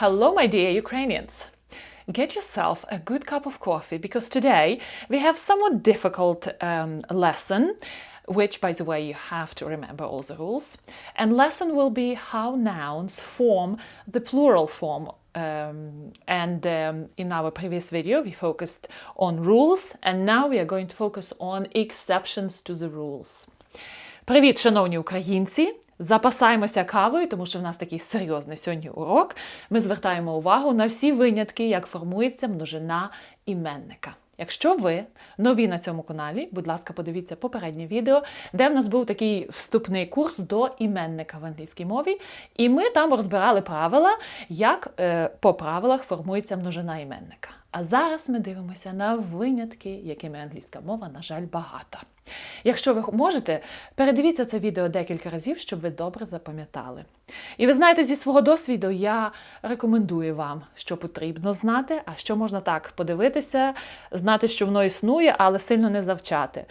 Hello, my dear Ukrainians. Get yourself a good cup of coffee because today we have somewhat difficult um, lesson, which, by the way, you have to remember all the rules. And lesson will be how nouns form the plural form. Um, and um, in our previous video, we focused on rules, and now we are going to focus on exceptions to the rules. Привіт, шановні українці! Запасаємося кавою, тому що в нас такий серйозний сьогодні урок. Ми звертаємо увагу на всі винятки, як формується множина іменника. Якщо ви нові на цьому каналі, будь ласка, подивіться попереднє відео, де в нас був такий вступний курс до іменника в англійській мові, і ми там розбирали правила, як е, по правилах формується множина іменника. А зараз ми дивимося на винятки, якими англійська мова, на жаль, багата. Якщо ви можете, передивіться це відео декілька разів, щоб ви добре запам'ятали. І ви знаєте, зі свого досвіду я рекомендую вам, що потрібно знати, а що можна так подивитися, знати, що воно існує, але сильно не завчати.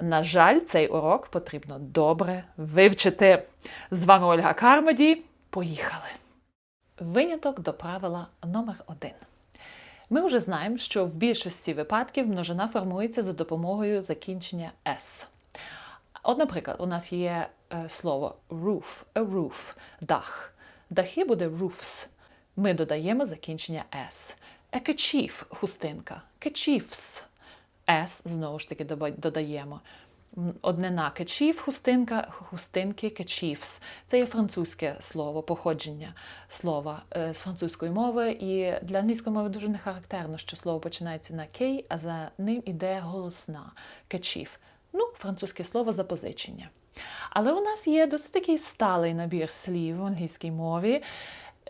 На жаль, цей урок потрібно добре вивчити. З вами Ольга Кармоді. Поїхали! Виняток до правила номер один. Ми вже знаємо, що в більшості випадків множина формується за допомогою закінчення S. От, наприклад, у нас є е, слово roof, a roof, дах. Дахи буде roofs. Ми додаємо закінчення S. A kerchief – хустинка. Kerchiefs. S, знову ж таки, додаємо. Однина кечів, хустинка, хустинки кечівс. Це є французьке слово, походження слова е, з французької мови. І для англійської мови дуже не характерно, що слово починається на кей, а за ним іде голосна кечів. Ну, французьке слово запозичення. Але у нас є досить такий сталий набір слів в англійській мові.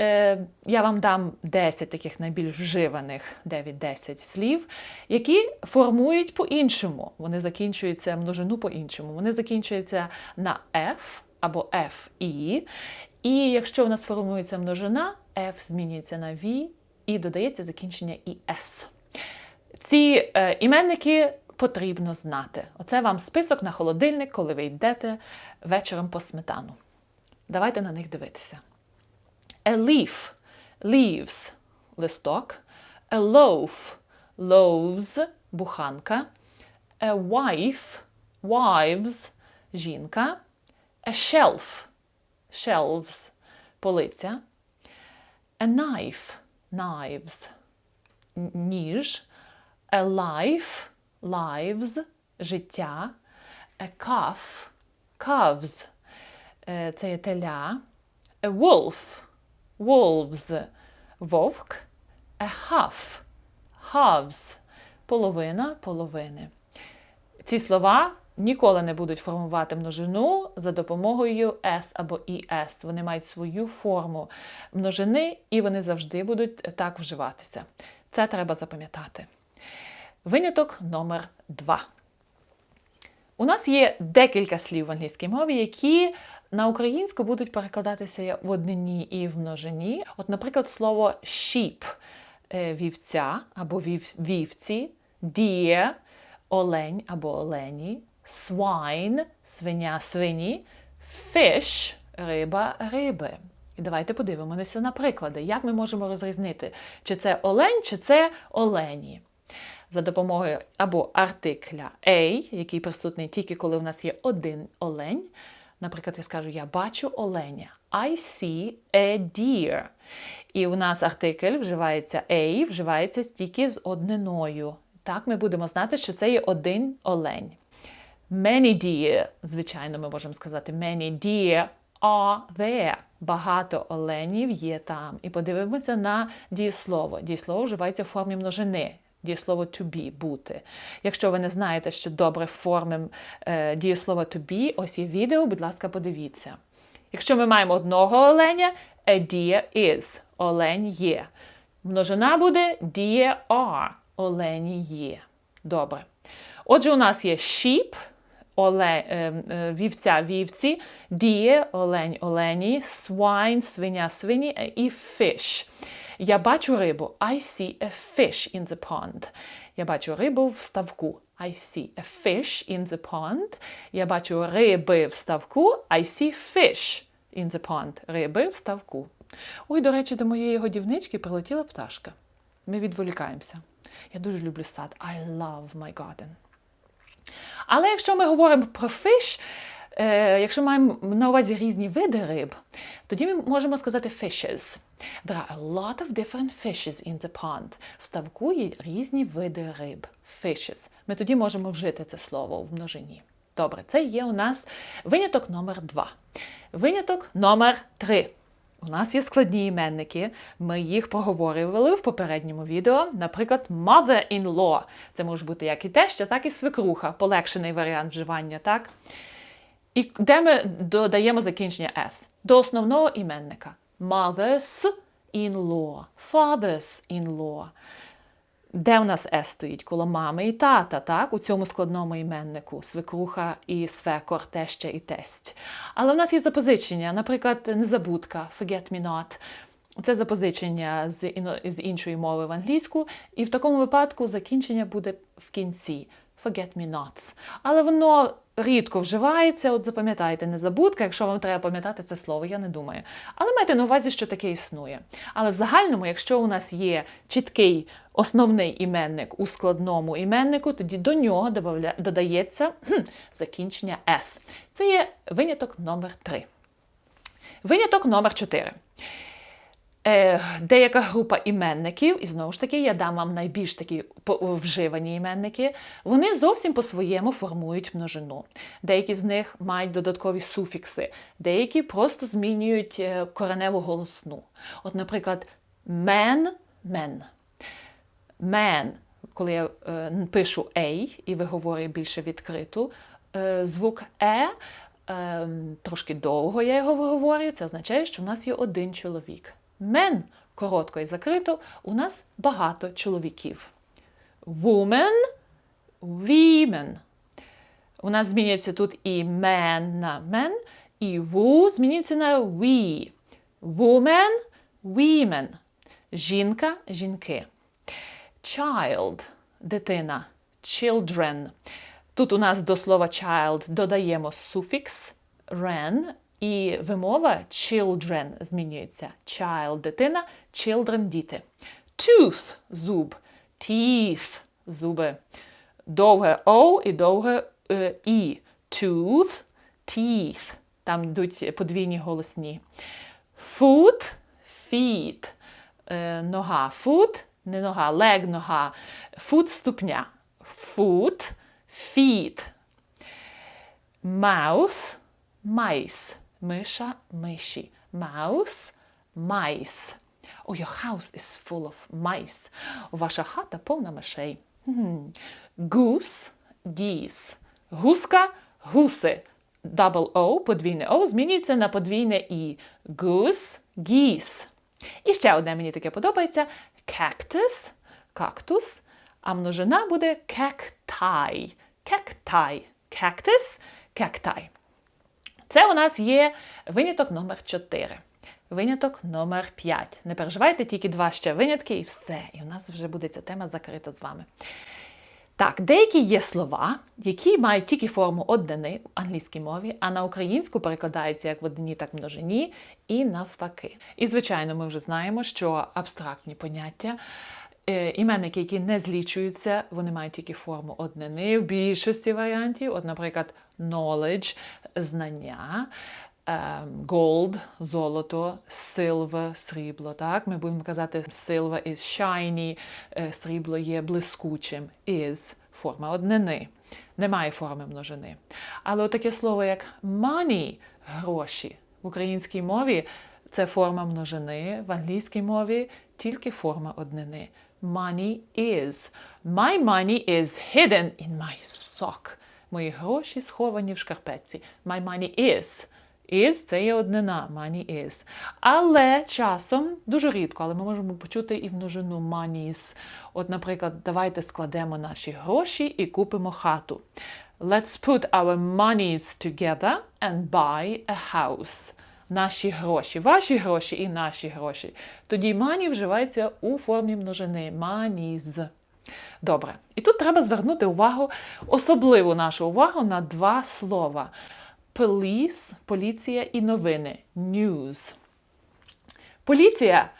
Е, я вам дам 10 таких найбільш вживаних 9-10 слів, які формують по-іншому. Вони закінчуються множину по-іншому. Вони закінчуються на F або FI. І якщо у нас формується множина, F змінюється на V і додається закінчення «іс». Ці е, іменники потрібно знати. Оце вам список на холодильник, коли ви йдете вечором по сметану. Давайте на них дивитися. A leaf, leaves листок. A loaf, loaves буханка. A wife, wives жінка. A shelf, shelves полиця. A knife, knives ніж. A life, lives життя. A calf, calves це є теля. A wolf wolves вовк, a half, halves половина половини. Ці слова ніколи не будуть формувати множину за допомогою S або ES. Вони мають свою форму множини і вони завжди будуть так вживатися. Це треба запам'ятати. Виняток номер 2. У нас є декілька слів в англійській мові, які на українську будуть перекладатися в однині і в множині. От, наприклад, слово sheep е, вівця або вівці, deer – олень або олені, swine – свиня свині, fish – риба риби. І давайте подивимося на приклади, як ми можемо розрізнити, чи це олень, чи це олені. За допомогою або артикля A, який присутній тільки коли в нас є один олень, Наприклад, я скажу, я бачу оленя. I see a deer. І у нас артикль вживається a, вживається тільки з одниною. Так, ми будемо знати, що це є один олень. Many deer, звичайно, ми можемо сказати, many deer are there. Багато оленів є там. І подивимося на дієслово. Дієслово вживається в формі множини дієслово to be бути. Якщо ви не знаєте, що добре форми е, дієслова to be, ось є відео, будь ласка, подивіться. Якщо ми маємо одного оленя, a deer is, олень є. Множина буде deer are, олені є. Добре. Отже, у нас є sheep, оле, е, е, вівця вівці, deer, олень олені, swine, свиня свині і fish. Я бачу рибу. I see a fish in the pond. Я бачу рибу в ставку. I see a fish in the pond. Я бачу риби в ставку. I see fish in the pond. Риби в ставку. Ой, до речі, до моєї годівнички прилетіла пташка. Ми відволікаємося. Я дуже люблю сад. I love my garden. Але якщо ми говоримо про fish, якщо маємо на увазі різні види риб, тоді ми можемо сказати fishes. There are a lot of different fishes in the pond. В ставку є різні види риб. Fishes. Ми тоді можемо вжити це слово в множині. Добре, це є у нас виняток номер два. Виняток номер три. У нас є складні іменники, ми їх проговорювали в попередньому відео. Наприклад, mother-in-law. Це може бути як і теща, так і свекруха, полегшений варіант вживання, так? І де ми додаємо закінчення S? До основного іменника. Mothers-in-law, fathers-in-law. Де в нас S стоїть? Коло мами і тата, так? У цьому складному іменнику свекруха і свекор, теща і тесть. Але в нас є запозичення, наприклад, незабудка, forget me not. Це запозичення з, з іншої мови в англійську, і в такому випадку закінчення буде в кінці. Forget me nots. Але воно рідко вживається, от запам'ятайте, незабудка, якщо вам треба пам'ятати це слово, я не думаю. Але майте на увазі, що таке існує. Але в загальному, якщо у нас є чіткий основний іменник у складному іменнику, тоді до нього додається кхм, закінчення S. Це є виняток номер 3. Виняток номер 4. Е, деяка група іменників, і знову ж таки, я дам вам найбільш такі вживані іменники, вони зовсім по-своєму формують множину. Деякі з них мають додаткові суфікси, деякі просто змінюють е, кореневу голосну. От, наприклад, man – men. Man, коли я е, пишу A і виговорюю більше відкриту, е, звук Е, е, трошки довго я його виговорюю, це означає, що у нас є один чоловік. Men, коротко і закрито, у нас багато чоловіків. Woman, women. У нас змінюється тут і man на men, і who змінюється на we. Woman, women. Жінка, жінки. Child дитина. Children. Тут у нас до слова child додаємо суфікс ren, і вимова children змінюється. Child дитина, children діти. Tooth зуб. Teeth зуби. Довге O і довге І. Tooth, teeth. Там йдуть подвійні голосні. Foot, feet. Е, нога. Foot, не нога, leg нога. Foot ступня. Foot, feet. Mouse, mice. Миша, миші. Mouse, mice. Oh, your house is full of mice. Ваша хата повна мишей. Goose, geese. Гуска, гуси. Double O, подвійне O, змінюється на подвійне І. Goose, geese. І ще одне мені таке подобається. Cactus, кактус. А множина буде cacti. Cacti. Cactus, cacti. Це у нас є виняток номер 4. Виняток номер 5. Не переживайте, тільки два ще винятки і все. І у нас вже буде ця тема закрита з вами. Так, деякі є слова, які мають тільки форму однини в англійській мові, а на українську перекладаються як в однині, так в множині, і навпаки. І, звичайно, ми вже знаємо, що абстрактні поняття. Е, Іменники, які не злічуються, вони мають тільки форму однини в більшості варіантів. От, наприклад, knowledge знання, ем, gold золото, silver срібло. Так? Ми будемо казати silver is shiny, е, срібло є блискучим, is форма однини. Немає форми множини. Але таке слово, як money гроші в українській мові це форма множини, в англійській мові тільки форма однини. Money is. My money is hidden in my sock. Мої гроші сховані в шкарпетці. My money is. Is – це є однина, money is. Але часом, дуже рідко, але ми можемо почути і множину monies. От, наприклад, давайте складемо наші гроші і купимо хату. Let's put our monies together and buy a house. Наші гроші, ваші гроші і наші гроші. Тоді money вживається у формі множини monies. Добре. І тут треба звернути увагу, особливу нашу увагу на два слова: police, поліція і новини news. Поліція,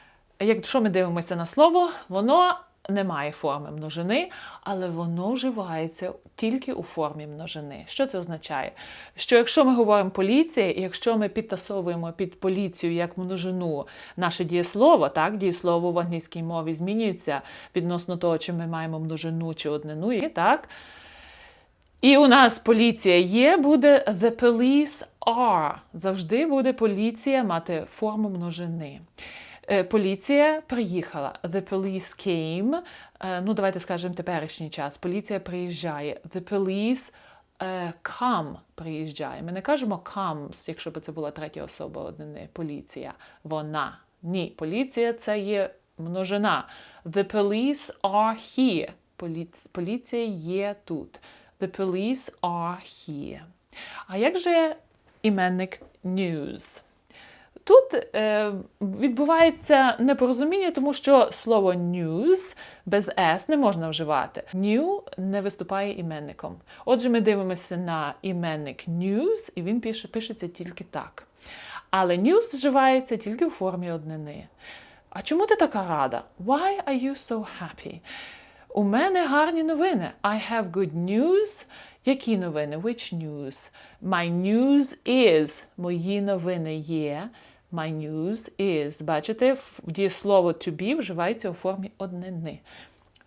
якщо ми дивимося на слово, воно не має форми множини, але воно вживається тільки у формі множини. Що це означає? Що якщо ми говоримо поліція, і якщо ми підтасовуємо під поліцію як множину наше дієслово, так, дієслово в англійській мові змінюється відносно того, чи ми маємо множину чи однину, так. І у нас поліція є, буде the police are. Завжди буде поліція мати форму множини. Е, Поліція приїхала. The police came. Е, Ну, давайте скажемо теперішній час. Поліція приїжджає. The police е, come приїжджає. Ми не кажемо comes, якщо б це була третя особа однини. Поліція. Вона. Ні, поліція це є множина. The police are here. Поліц- Поліція є тут. The police are here. А як же іменник news? Тут е, відбувається непорозуміння, тому що слово news без s не можна вживати. New не виступає іменником. Отже, ми дивимося на іменник news, і він пише, пишеться тільки так. Але news вживається тільки у формі однини. А чому ти така рада? Why are you so happy? У мене гарні новини. I have good news. Які новини? Which news? My news is. Мої новини є. My news is. Бачите, дієслово to be вживається у формі однини.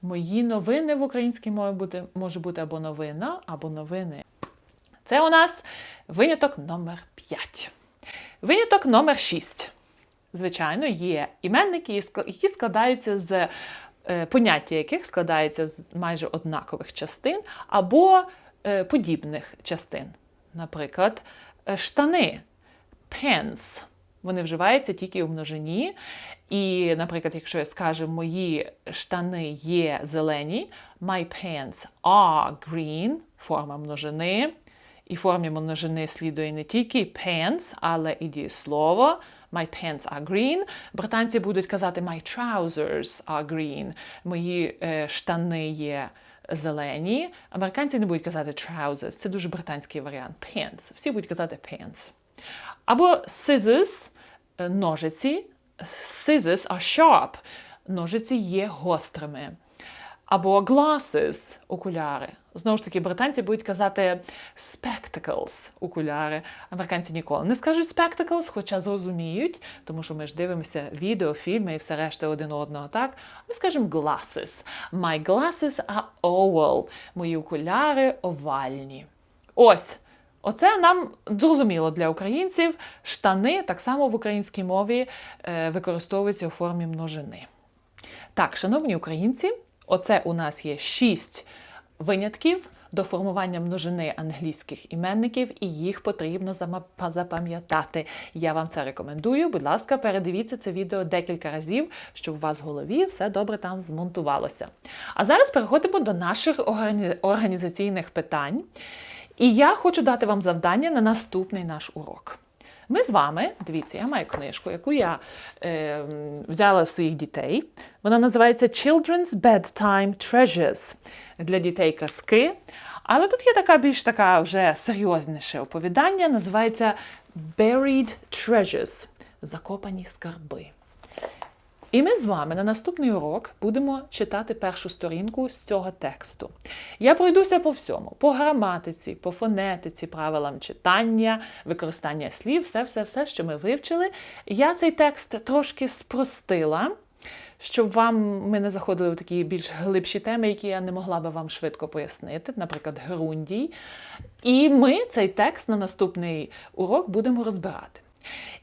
Мої новини в українській мові бути, може бути або новина, або новини. Це у нас виняток номер 5. Виняток номер 6. Звичайно, є іменники, які складаються з е, поняття яких складається з майже однакових частин або е, подібних частин. Наприклад, е, штани pants. Вони вживаються тільки у множині. І, наприклад, якщо я скажу, мої штани є зелені, my pants are green, форма множини. І формі множини слідує не тільки pants, але і дієслово. My pants are green. Британці будуть казати my trousers are green. Мої е, штани є зелені. Американці не будуть казати trousers. Це дуже британський варіант. Pants. Всі будуть казати pants. Або scissors – ножиці. Scissors are sharp. Ножиці є гострими. Або glasses – окуляри. Знову ж таки, британці будуть казати spectacles – окуляри. Американці ніколи не скажуть spectacles, хоча зрозуміють, тому що ми ж дивимося відео, фільми і все решта один одного, так? Ми скажемо glasses. My glasses are oval. Мої окуляри овальні. Ось. Оце нам зрозуміло для українців. Штани так само в українській мові е, використовуються у формі множини. Так, шановні українці, оце у нас є шість винятків до формування множини англійських іменників, і їх потрібно запам'ятати. Я вам це рекомендую. Будь ласка, передивіться це відео декілька разів, щоб у вас в голові все добре там змонтувалося. А зараз переходимо до наших органі- організаційних питань. І я хочу дати вам завдання на наступний наш урок. Ми з вами, дивіться, я маю книжку, яку я е, взяла в своїх дітей. Вона називається Children's Bedtime Treasures для дітей казки. Але тут є така більш така вже серйозніше оповідання, називається Buried Treasures закопані скарби. І ми з вами на наступний урок будемо читати першу сторінку з цього тексту. Я пройдуся по всьому: по граматиці, по фонетиці, правилам читання, використання слів, все, все, все, що ми вивчили. Я цей текст трошки спростила, щоб вам ми не заходили в такі більш глибші теми, які я не могла би вам швидко пояснити, наприклад, Грундій. І ми цей текст на наступний урок будемо розбирати.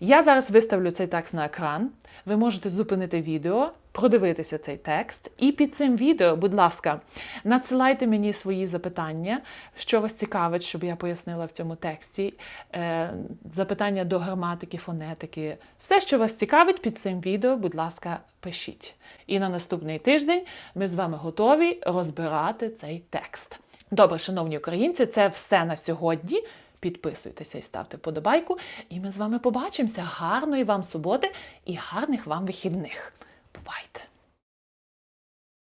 Я зараз виставлю цей текст на екран. Ви можете зупинити відео, продивитися цей текст. І під цим відео, будь ласка, надсилайте мені свої запитання, що вас цікавить, щоб я пояснила в цьому тексті. Е, запитання до граматики, фонетики. Все, що вас цікавить, під цим відео, будь ласка, пишіть. І на наступний тиждень ми з вами готові розбирати цей текст. Добре, шановні українці, це все на сьогодні. Підписуйтеся і ставте вподобайку. І ми з вами побачимося. Гарної вам суботи і гарних вам вихідних. Бувайте!